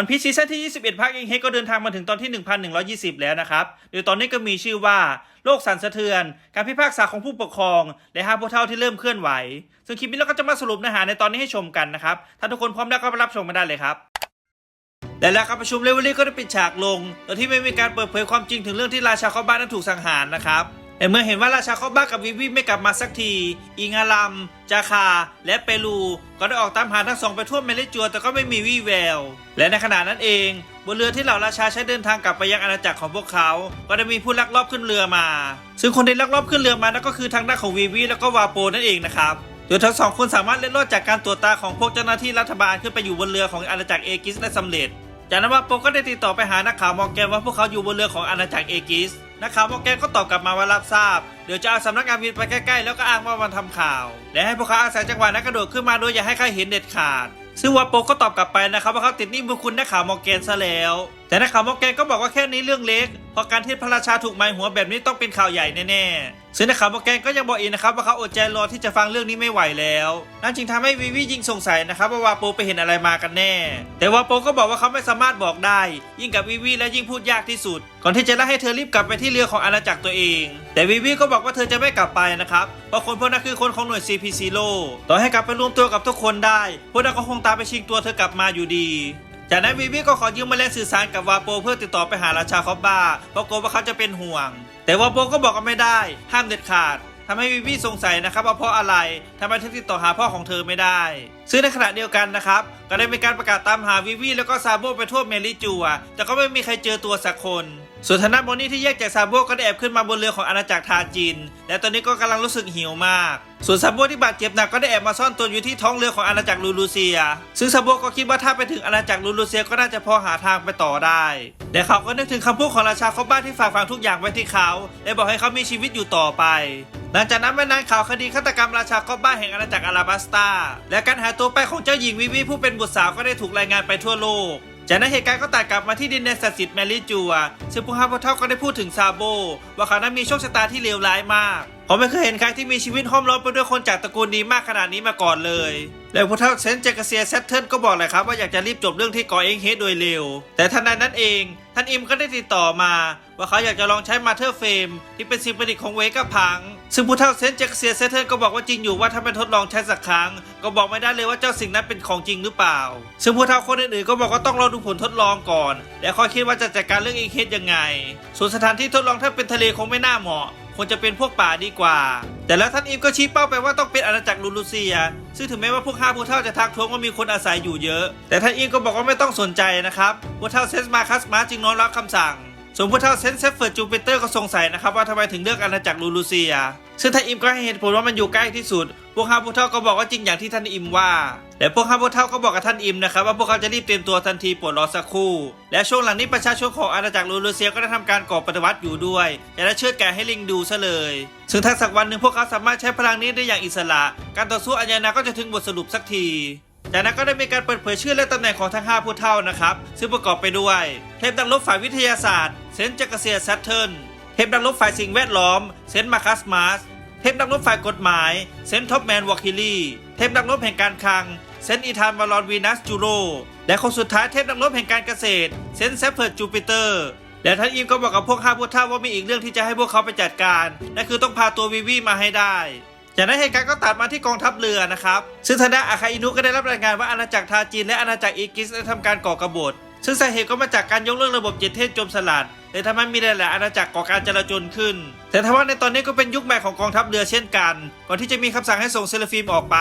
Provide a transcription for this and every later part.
วันพีซซีซั่นที่ 21 ภาคเองเฮก็เดินทางมาถึงตอนที่ 1120 แล้วนะครับ โดยตอนนี้ก็มีชื่อว่าโลกสั่นสะเทือน การพิพากษาของผู้ปกครอง และห้าผู้เท่าที่เริ่มเคลื่อนไหว ซึ่งคลิปนี้เราก็จะมาสรุปเนื้อหาในตอนนี้ให้ชมกันนะครับ ถ้าทุกคนพร้อมแล้วก็ไปรับชมมาได้เลยครับและแล้วการประชุมเลเวลลี่ก็ได้ปิดฉากลงโดยที่ไม่มีการเปิดเผยความจริงถึงเรื่องที่ราชาคอบ้านนั้นถูกสังหารนะครับ แต่เมื่อเห็นว่าราชาคอบ้ากับวิวิไม่กลับมาสักที อิงาลัม จาคา และเปรูก็ได้ออกตามหาทั้งสองไปทั่วเมลิจัวแต่ก็ไม่มีวี่แวว และในขณะนั้นเองบนเรือที่เหล่าราชาใช้เดินทางกลับไปยังอาณาจักรของพวกเขา ก็ได้มีผู้ลักลอบขึ้นเรือมา ซึ่งคนที่ลักลอบขึ้นเรือมานั่นก็คือทางด้านของวีวีแล้วก็วาโปนั่นเองนะครับโดยทั้งสองคนสามารถเล็ดรอดจากการตรวจตาของพวกเจ้าหน้าที่รัฐบาลขึ้นไปอยู่บนเรือของอาณาจักรเอกิสได้สำเร็จ จากนั้นวาโปก็ได้ติดต่อไปหานักข่าวมอร์แกนว่าพวกเขาอยู่บนเรือของอาณาจักรเอกิส นะครับวมอร์แกนก็ตอบกลับมาว่ารับทราบ เดี๋ยวจะเอาสำนักงานวินไปใกล้ ๆ แล้วก็อ้างว่ามันทำข่าว และให้พวกเขาอาศัยจังหวะนั้นกระโดดขึ้นมาโดยอย่าให้ใครเห็นเด็ดขาด ซึ่งวาโปก็ตอบกลับไปนะครับว่าเขาติดหนี้บุญคุณนักข่าวมอร์แกนซะแล้ว แต่นักข่าวมอร์แกนก็บอกว่าแค่นี้เรื่องเล็ก เพราะการที่พระราชาถูกไมายหัวแบบนี้ต้องเป็นข่าวใหญ่แน่ๆ ซึ่งนักข่าวมแกนก็ยังบอกอีกนะครับว่าเขาอดใจรอที่จะฟังเรื่องนี้ไม่ไหวแล้วนั่นจึงทำให้วิวิยิ่งสงสัยนะครับว่าวาโปไปเห็นอะไรมากันแน่ แต่วาโปก็บอกว่าเขาไม่สามารถบอกได้ ยิ่งกับวิวิและยิ่งพูดยากที่สุด ก่อนที่จะไล่ให้เธอรีบกลับไปที่เรือของอาณาจักรตัวเอง แต่วิวิก็บอกว่าเธอจะไม่กลับไปนะครับเพราะคนพวกนั้นคือคนของหน่วย CP Zero ต่อให้กลับไปรวมตัวกับทุกคนได้พวกนั้นก็คงตามไปชิงตัวเธอกลับมาอยู่ดีจากนั้นวิวิก็ขอยืมแมลงสื่อสารกับวาโปเพื่อติดต่อไปหาราชาคอบบ้าเพราะกลัวว่าเขาจะเป็นห่วง แต่ว่าโปก็บอกกันไม่ได้ ห้ามเด็ดขาดทำให้วิวีสงสัยนะครับว่าเพราะอะไรทำไมถึงติดต่อหาพ่อของเธอไม่ได้ ซึ่งในขณะเดียวกันนะครับ ก็ได้มีการประกาศตามหาวิวีแล้วก็ซาโบไปทั่วเมลิจัว แต่ก็ไม่มีใครเจอตัวสักคน ส่วนทางด้านโมนี่ที่แยกจากซาโบก็ได้แอบขึ้นมาบนเรือของอาณาจักรทาจิน และตอนนี้ก็กำลังรู้สึกหิวมาก ส่วนซาโบที่บาดเจ็บหนักก็ได้แอบมาซ่อนตัวอยู่ที่ท้องเรือของอาณาจักรลูลูเซีย ซึ่งซาโบก็คิดว่าถ้าไปถึงอาณาจักรลูลูเซียก็น่าจะพอหาทางไปต่อได้ แต่เขาก็นึกถึงคำพูดของราชาคอบบ้าที่ฝากฝังทุกอย่างไว้ที่เขาและบอกให้เขามีชีวิตอยู่ต่อไปหลังจากนั้นไม่นานข่าวคดีฆาตกรรมราชาคอบบ้าแห่งอาณาจักรอาราบัสตาและการหาตัวไปของเจ้าหญิงวิวีผู้เป็นบุตรสาวก็ได้ถูกรายงานไปทั่วโลก จากนั้นเหตุการณ์ก็ตัดกลับมาที่ดินแดนศักดิ์สิทธิ์แมรี่จัว ซึ่งผู้ห้าพ่อเท่าก็ได้พูดถึงซาโบ ว่าเขานั้นมีโชคชะตาที่เลวร้ายมากเขาไม่เคยเห็นใครที่มีชีวิตห้อมล้อมไปด้วยคนจากตระกูลนี้มากขนาดนี้มาก่อนเลย แล้วผู้เท่าเซนเจกเซียแซตเทิลก็บอกเลยครับว่าอยากจะรีบจบเรื่องที่ก่อเองเฮดโดยเร็ว แต่ทันใดนั้นเอง ท่านอิมก็ได้ติดต่อมา ว่าเขาอยากจะลองใช้มาเธอร์เฟมที่เป็นสิ่งประดิษฐ์ของเวกับพัง ซึ่งผู้เท่าเซนเจกเซียแซเทิลก็บอกว่าจริงอยู่ว่าถ้าไม่ทดลองใช้สักครั้ง ก็บอกไม่ได้เลยว่าเจ้าสิ่งนั้นเป็นของจริงหรือเปล่า ซึ่งผู้เท่าคนอื่นๆก็บอกว่าต้องรอดูผลทดลองก่อน และค่อยคิดว่าจะจัดการเรื่ององเฮดยังไง ส่วนสถานที่ทดลองถ้าเป็นทะเลคงไม่น่าเหมาะควรจะเป็นพวกป่าดีกว่า แต่แล้วท่านอิมก็ชี้เป้าไปว่าต้องเป็นอาณาจักรลูลูเซีย ซึ่งถึงแม้ว่าพวกห้าผู้เท่าจะทักท้วงว่ามีคนอาศัยอยู่เยอะ แต่ท่านอิมก็บอกว่าไม่ต้องสนใจนะครับผู้เท่าเซนส์มาคัสมาจึงน้อมรับคำสั่ง ส่วนผู้เท่าเซนเซฟเฟิร์ดจูปิเตอร์ก็สงสัยนะครับว่าทำไมถึงเลือกอาณาจักรลูลูเซีย ซึ่งท่านอิมก็ให้เหตุผลว่ามันอยู่ใกล้ที่สุด พวกห้าผู้เท่าก็บอกว่าจริงอย่างที่ท่านอิมว่า และพวกห้าผู้เท่าก็บอกกับท่านอิมนะครับว่าพวกเขาจะรีบเตรียมตัวทันทีปวดรอสักครู่ และช่วงหลังนี้ประชาชนของอาณาจักรลูลูเซียก็ได้ทำการก่อปฏิวัติอยู่ด้วยและได้เชือดแกะให้ลิงดูซะเลย ซึ่งถ้าสักวันหนึ่งพวกเขาสามารถใช้พลังนี้ได้อย่างอิสระ การต่อสู้อัญญานาก็จะถึงบทสรุปสักที จากนั้นก็ได้มีการเปิดเผยชื่อและตำแหน่งของทั้ง 5 ผู้เท่านะครับ ซึ่งประกอบไปด้วย เทพนักรบฝ่ายวิทยาศาสตร์ เซนจักรเซียแซตเทิร์นเทพนักรบฝ่ายสิ่งแวดล้อม เซนมาคัสมาสเทพนักรบฝ่ายกฎหมาย เซนท็อปแมนวอคิลีเทพนักรบแห่งการคลัง เซนอีธานวาลอนวีนัสจูโร และคนสุดท้ายเทพนักรบแห่งการเกษตร เซนต์เซฟเฟิร์จูปิเตอร์ และท่านอิมก็บอกกับพวกห้าผู้เท่าว่ามีอีกเรื่องที่จะให้พวกเขาไปจัดการ นั่นคือต้องพาตัววีวีมาให้ได้ จากนั้นเหตุการณ์ก็ตัดมาที่กองทัพเรือนะครับซึ่งทางด้านอาคาอินุก็ได้รับรายงานว่าอาณาจักรทาจินและอาณาจักรอีกิสได้ทำการก่อกบฏ ซึ่งสาเหตุก็มาจากการยกเลิกระบบเจ็ดเทพโจมสลัดเลยทำให้มีหลายๆอาณาจักรก่อการจลาจลขึ้น แต่ทว่าในตอนนี้ก็เป็นยุคใหม่ของกองทัพเรือเช่นกัน ก่อนที่จะมีคำสั่งให้ส่งเซราฟิมออกไป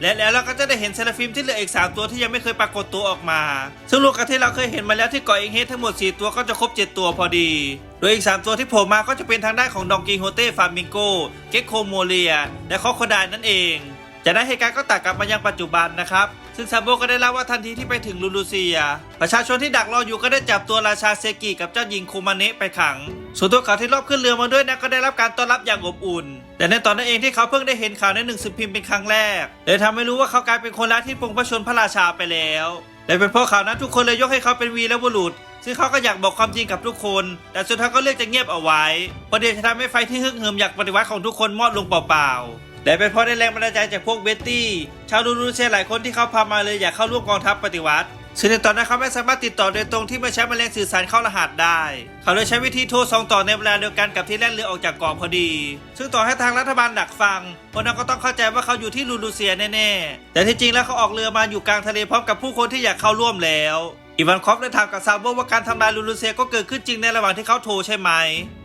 และแล้วเราก็จะได้เห็นเซราฟิมที่เหลืออีก 3 ตัวที่ยังไม่เคยปรากฏตัวออกมา ซึ่งรวมกับที่เราเคยเห็นมาแล้วที่เกาะเองเฮดทั้งหมด 4 ตัวก็จะครบ 7 ตัวพอดี โดยอีก 3 ตัวที่โผล่มาก็จะเป็นทางด้านของดองกิโฮเต้ฟามิงโกเก็กโคโมเลีย และคอโคไดนั่นเองจากนั้นเหตุการณ์ก็ตัดกลับมายังปัจจุบันนะครับ ซึ่งซาโบก็ได้เล่าว่าทันทีที่ไปถึงลูลูเซีย ประชาชนที่ดักรออยู่ก็ได้จับตัวราชาเซกิกับเจ้าหญิงโคมาเนะไปขัง ส่วนตัวเขาที่รอบขึ้นเรือมาด้วยนะก็ได้รับการต้อนรับอย่างอบอุ่น แต่ในตอนนั้นเองที่เขาเพิ่งได้เห็นข่าวในหนึ่งสือพิมพ์เป็นครั้งแรกเลยทำให้รู้ว่าเขากลายเป็นคนรักที่ปรงพระชนพระราชาไปแล้วและเป็นเพราะข่าวนั้นทุกคนเลยยกให้เขาเป็นวีรบุรุษซึ่งเขาก็อยากบอกความจริงกับทุกคน แต่สุดท้ายก็เลือกจะเงียบเอาไว้เพระเดี๋ยวจะทำให้ไฟที่ฮึกเหิมอยากปฏิวัติของทุกคนมอดลงเปล่าๆ และเป็นเพราะได้แรงบันดาลใจจากพวกเบตตี้ ชาวลูรูเซียหลายคนที่เขาพามาเลยอยากเข้าร่วมกองทัพปฏิวัติซึ่งในตอนนั้นเขาไม่สามารถติดต่อโดยตรงที่ไม่ใช้แมลงสื่อสารเข้ารหัสได้ เขาเลยใช้วิธีโทรส่งต่อในเวลาเดียวกันกับที่แล่นเรือออกจากเกาะพอดี ซึ่งต่อให้ทางรัฐบาลดักฟังคนนั้นก็ต้องเข้าใจว่าเขาอยู่ที่ลูลูเซียแน่ๆ แต่ที่จริงแล้วเขาออกเรือมาอยู่กลางทะเลพร้อมกับผู้คนที่อยากเข้าร่วมแล้ว อีวานคอฟได้ถามกับซาโบว่าการทำลายลูลูเซียก็เกิดขึ้นจริงในระหว่างที่เขาโทรใช่ไหม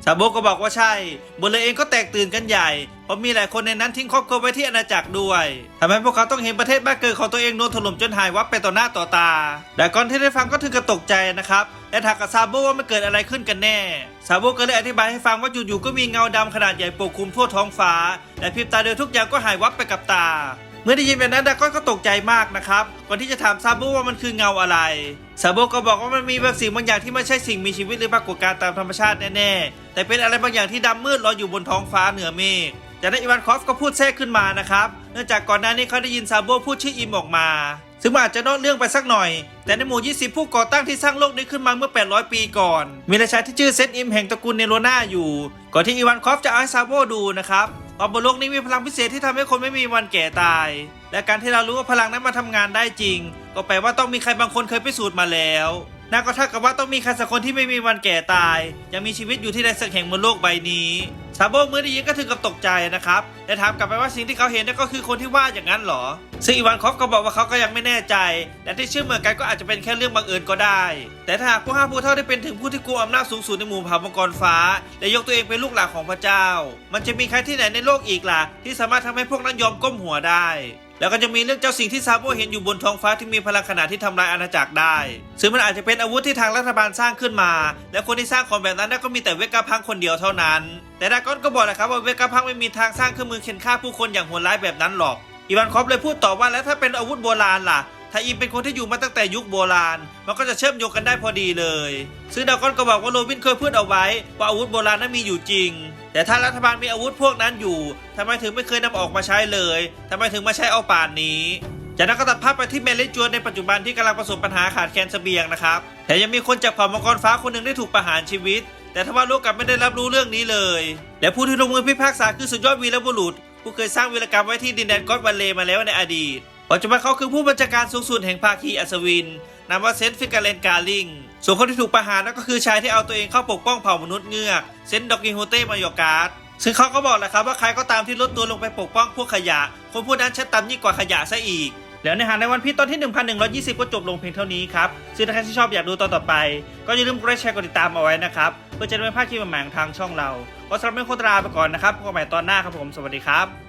ซาโบก็บอกว่าใช่บนเรือเองก็แตกตื่นกันใหญ่ เพราะมีหลายคนในนั้นทิ้งครอบครัวไว้ที่อาณาจักรด้วยทำให้พวกเขาต้องเห็นประเทศบ้านเกิดของตัวเองโดนถล่มจนหายวับไปต่อหน้าต่อตา แต่ก่อนที่ได้ฟังก็ถึงกับตกใจนะครับและถามกับซาโบว่ามันเกิดอะไรขึ้นกันแน่ซาโบก็เลยอธิบายให้ฟังว่าอยู่ๆก็มีเงาดำขนาดใหญ่ปกคลุมทั่วท้องฟ้าและพริบตาเดียวทุกอย่างก็หายวับไปกับตา มื่อได้ยินแบบนั้นดากอนก็ตกใจมากนะครับ ก่อนที่จะถามซาโบว่ามันคือเงาอะไรซาโบก็บอกว่ามันมีบางสิ่งบางอย่างที่ไม่ใช่สิ่งมีชีวิตหรือปรากฏการณ์ตามธรรมชาติแน่ๆ แต่เป็นอะไรบางอย่างที่ดำมืดลอยอยู่บนท้องฟ้าเหนือเมฆจากนั้นอีวานคอฟก็พูดแทรกขึ้นมานะครับ เนื่องจากก่อนหน้านี้เขาได้ยินซาโบพูดชื่ออิมออกมา ซึ่งอาจจะนอกเรื่องไปสักหน่อย แต่ในหมู่ 20 ผู้ก่อตั้งที่สร้างโลกนี้ขึ้นมาเมื่อ 800 ปีก่อน มีราชาที่ชื่อเซนอิมแห่งตระกูลเนโรนาอยู่ ก่อนที่อีวานคอฟจะเอาให้ซาโบดูนะครับ ว่าบนโลกนี้มีพลังพิเศษที่ทำให้คนไม่มีวันแก่ตาย และการที่เรารู้ว่าพลังนั้นมาทำงานได้จริง ก็แปลว่าต้องมีใครบางคนเคยพิสูจน์มาแล้วนั่นก็เท่ากับว่าต้องมีใครสักคนที่ไม่มีวันแก่ตาย ยังมีชีวิตอยู่ที่ใดสักแห่งบนโลกใบนี้ ซาโบเมื่อได้ยินก็ถึงกับตกใจนะครับและถามกลับไปว่าสิ่งที่เขาเห็นนั่นก็คือคนที่ว่าอย่างนั้นหรอ ซึ่งอีวานคอฟก็บอกว่าเขาก็ยังไม่แน่ใจ และที่เชื่อเหมือนกันก็อาจจะเป็นแค่เรื่องบังเอิญก็ได้ แต่ถ้าหากผู้ห้าผู้เท่าได้เป็นถึงผู้ที่กลัวอำนาจสูงสุดในหมู่เผ่ามังกรฟ้า และยกตัวเองเป็นลูกหลานของพระเจ้า มันจะมีใครที่ไหนในโลกอีกล่ะที่สามารถทำให้พวกนั้นยอมก้มหัวได้ แล้วก็จะมีเรื่องเจ้าสิ่งที่ซาโบเห็นอยู่บนท้องฟ้าที่มีพลังขนาดที่ทำลายอาณาจักรได้ ซึ่งมันอาจจะเป็นอาวุธที่ทางรัฐบาลสร้างขึ้นมา และคนที่สร้างของแบบนั้นก็มีแต่เวกาพังคนเดียวเท่านั้น แต่ดากอนก็บอกแหละครับว่าเวกาพังไม่มีทางสร้างเครื่องมือเข็นฆ่าผู้คนอย่างโหดร้ายแบบนั้นหรอกอีวานคอฟเลยพูดต่อว่าแล้วถ้าเป็นอาวุธโบราณล่ะ ถ้าอิมเป็นคนที่อยู่มาตั้งแต่ยุคโบราณ มันก็จะเชื่อมโยงกันได้พอดีเลย ซึ่งดากอนก็บอกว่าโรบินเคยพูดเอาไว้ ว่าอาวุธโบราณนั้นมีอยู่จริง แต่ถ้ารัฐบาลมีอาวุธพวกนั้นอยู่ทำไมถึงไม่เคยนำออกมาใช้เลยทำไมถึงมาใช้เอาป่านนี้ จากนั้นก็ตัดภาพไปที่เมลิจวนในปัจจุบันที่กำลังประสบปัญหาขาดแคลนเสบียงนะครับแถมยังมีคนจากเผ่ามังกรฟ้าคนหนึ่งได้ถูกประหารชีวิต แต่ทว่าโลกกลับไม่ได้รับรู้เรื่องนี้เลย และผู้ที่ลงมือพิพากษาคือสุดยอดวีรบุรุษ ผู้เคยสร้างวีรกรรมไว้ที่ดินแดนกอตวันเลมาแล้วในอดีต ปัจจุบันเขาคือผู้บัญชาการสูงสุดแห่งภาคีอัศวินนามว่าเซนฟิกาเลนกาลิง ส่วนคนที่ถูกประหารนั่นก็คือชายที่เอาตัวเองเข้าปกป้องเผ่ามนุษย์เงือกเซนดอกกิโฮเต้มายอการ์ดซึ่งเขาก็บอกแหละครับว่าใครก็ตามที่ลดตัวลงไปปกป้องพวกขยะ คนผู้นั้นชัดต่ำยิ่งกว่าขยะซะอีก แล้วในหาในวันพีตอนที่ 1120 ก็จบลงเพียงเท่านี้ครับซึ่งถ้าใครที่ชอบอยากดูตอนต่อไป ก็อย่าลืมกดไลค์แชร์กดติดตามเอาไว้นะครับเพื่อจะได้ไม่พลาดคลิปใหม่ๆของทางช่องเราก็สำหรับเรื่อโคตราไปก่อนนะครับพบกันใหม่ตอนหน้าครับผมสวัสดีครับ